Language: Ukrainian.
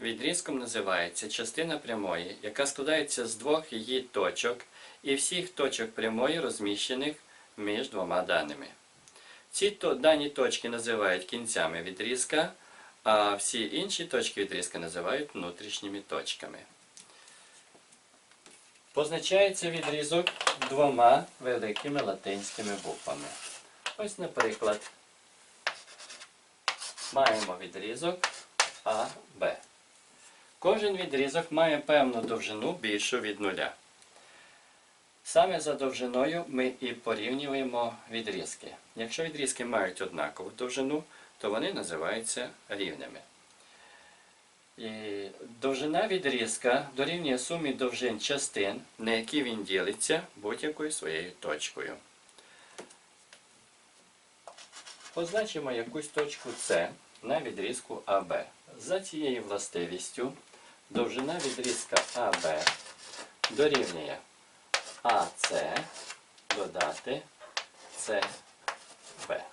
відрізком називається частина прямої, яка складається з двох її точок і всіх точок прямої, розміщених між двома даними. Ці дані точки називають кінцями відрізка, а всі інші точки відрізка називають внутрішніми точками. Позначається відрізок двома великими латинськими буквами. Ось, наприклад, маємо відрізок АБ. Кожен відрізок має певну довжину більшу від нуля. Саме за довжиною ми і порівнюємо відрізки. Якщо відрізки мають однакову довжину, то вони називаються рівними. І довжина відрізка дорівнює сумі довжин частин, на які він ділиться будь-якою своєю точкою. Позначимо якусь точку С на відрізку АБ. За цією властивістю довжина відрізка АБ дорівнює АС додати СБ.